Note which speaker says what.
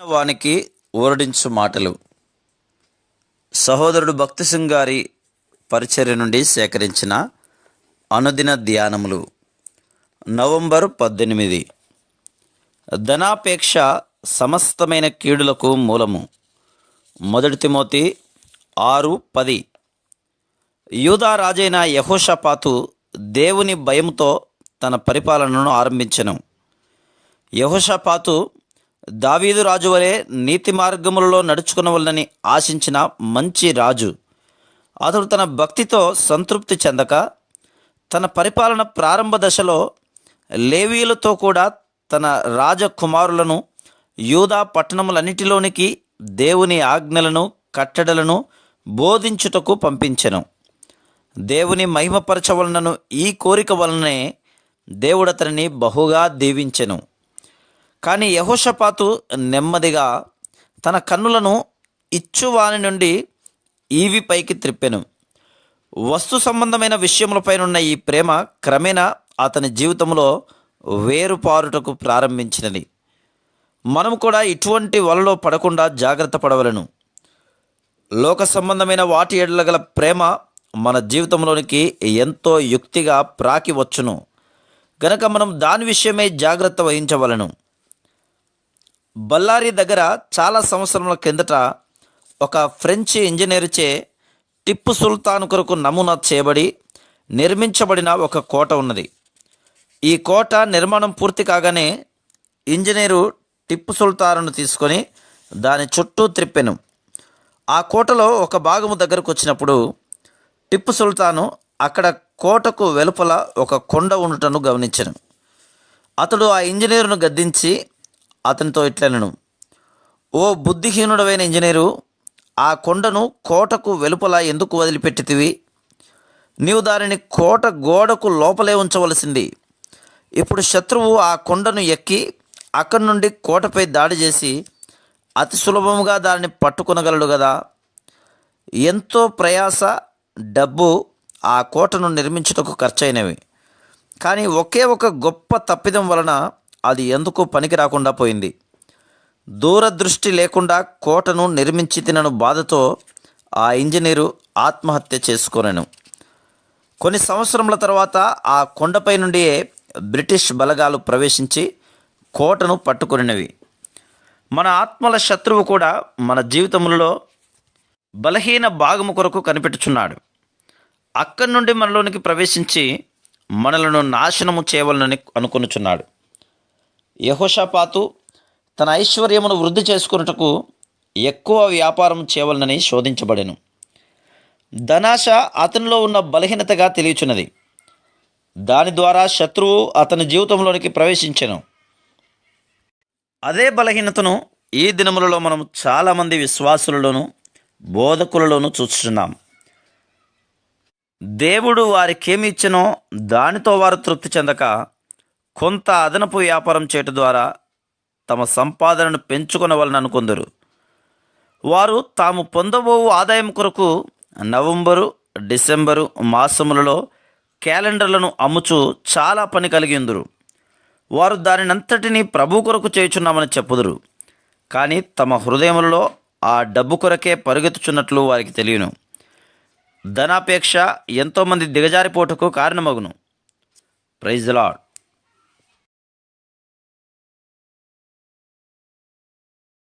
Speaker 1: వానికి ఊరడించు మాటలు. సహోదరుడు భక్తి సింగ్ గారి పరిచర్య నుండి సేకరించిన అనుదిన ధ్యానములు. నవంబర్ పద్దెనిమిది. ధనాపేక్ష సమస్తమైన కీడులకు మూలము. మొదటి తిమోతి ఆరు పది. యూదా రాజైన యహోషపాతు దేవుని భయంతో తన పరిపాలనను ఆరంభించెను. యహోషపాతు దావీదు రాజు వలె నీతి మార్గములలో నడుచుకునవలనని ఆశించిన మంచి రాజు. అతడు తన భక్తితో సంతృప్తి చెందక తన పరిపాలన ప్రారంభ దశలో లేవీలతో కూడా తన రాజకుమారులను యూదా పట్టణములన్నిటిలోనికి దేవుని ఆజ్ఞలను కట్టడలను బోధించుటకు పంపించెను. దేవుని మహిమపరచవలనను ఈ కోరిక వలనే దేవుడతనిని బహుగా దీవించెను. కానీ యహోషపాతు నెమ్మదిగా తన కన్నులను ఇచ్చువాని నుండి ఈవి పైకి త్రిప్పెను. వస్తు సంబంధమైన విషయములపైనున్న ఈ ప్రేమ క్రమేణా అతని జీవితంలో వేరుపారుటకు ప్రారంభించినది. మనం కూడా ఇటువంటి వలలో పడకుండా జాగ్రత్త పడవలను. లోక సంబంధమైన వాటి ఎడల గల ప్రేమ మన జీవితంలోనికి ఎంతో యుక్తిగా ప్రాకి వచ్చును. గనక మనం దాని విషయమై జాగ్రత్త వహించవలను. బళ్ళారి దగ్గర చాలా సంవత్సరముల కిందట ఒక ఫ్రెంచ్ ఇంజనీర్చే టిప్పు సుల్తాన్ కొరకు నమూనా చేయబడి నిర్మించబడిన ఒక కోట ఉన్నది. ఈ కోట నిర్మాణం పూర్తి కాగానే ఇంజనీరు టిప్పు సుల్తాన్ను తీసుకొని దాని చుట్టూ త్రిప్పెను. ఆ కోటలో ఒక భాగము దగ్గరకు వచ్చినప్పుడు టిప్పు సుల్తాను అక్కడ కోటకు వెలుపల ఒక కొండ ఉండటను గమనించను. అతడు ఆ ఇంజనీరును గద్దించి అతనితో ఇట్లనను ఓ బుద్ధిహీనుడమైన ఇంజనీరు ఆ కొండను కోటకు వెలుపల ఎందుకు వదిలిపెట్టితివి? నీవు దానిని కోట గోడకు లోపలే ఉంచవలసింది. ఇప్పుడు శత్రువు ఆ కొండను ఎక్కి అక్కడి నుండి కోటపై దాడి చేసి అతి సులభముగా దానిని పట్టుకొనగలడు కదా ఎంతో ప్రయాస డబ్బు ఆ కోటను నిర్మించుటకు ఖర్చయినవి కానీ ఒకే ఒక గొప్ప తప్పిదం వలన అది ఎందుకు పనికి రాకుండా పోయింది. దూరదృష్టి లేకుండా కోటను నిర్మించి తినను బాధతో ఆ ఇంజనీరు ఆత్మహత్య చేసుకొనెను. కొన్ని సంవత్సరముల తర్వాత ఆ కొండపై నుండి బ్రిటిష్ బలగాలు ప్రవేశించి కోటను పట్టుకునినవి. మన ఆత్మల శత్రువు కూడా మన జీవితములలో బలహీన భాగము కొరకు కనిపెట్టుచున్నాడు. అక్కడి నుండి మనలోనికి ప్రవేశించి మనలను నాశనము చేయవలనని అనుకొనుచున్నాడు. యహోషపాతు తన ఐశ్వర్యమును వృద్ధి చేసుకున్నటకు ఎక్కువ వ్యాపారం చేయవలనని శోధించబడెను. ధనాశ అతనిలో ఉన్న బలహీనతగా తెలియచున్నది. దాని ద్వారా శత్రువు అతని జీవితంలోనికి ప్రవేశించెను. అదే బలహీనతను ఈ దినములలో మనం చాలామంది విశ్వాసులలోను బోధకులలోనూ చూస్తున్నాం. దేవుడు వారికేమి ఇచ్చినో దానితో వారు తృప్తి చెందక కొంత అదనపు వ్యాపారం చేయటం ద్వారా తమ సంపాదనను పెంచుకొనవలని అనుకుందరు. వారు తాము పొందబోవు ఆదాయం కొరకు నవంబరు డిసెంబరు మాసములలో క్యాలెండర్లను అమ్ముచు చాలా పని కలిగిందురు. వారు దానినంతటినీ ప్రభు కొరకు చేయుచున్నామని చెప్పుదురు. కానీ తమ హృదయములలో ఆ డబ్బు కొరకే పరుగెత్తుచున్నట్లు వారికి తెలియను. ధనాపేక్ష ఎంతోమంది దిగజారిపోటుకు కారణమగును. Praise lord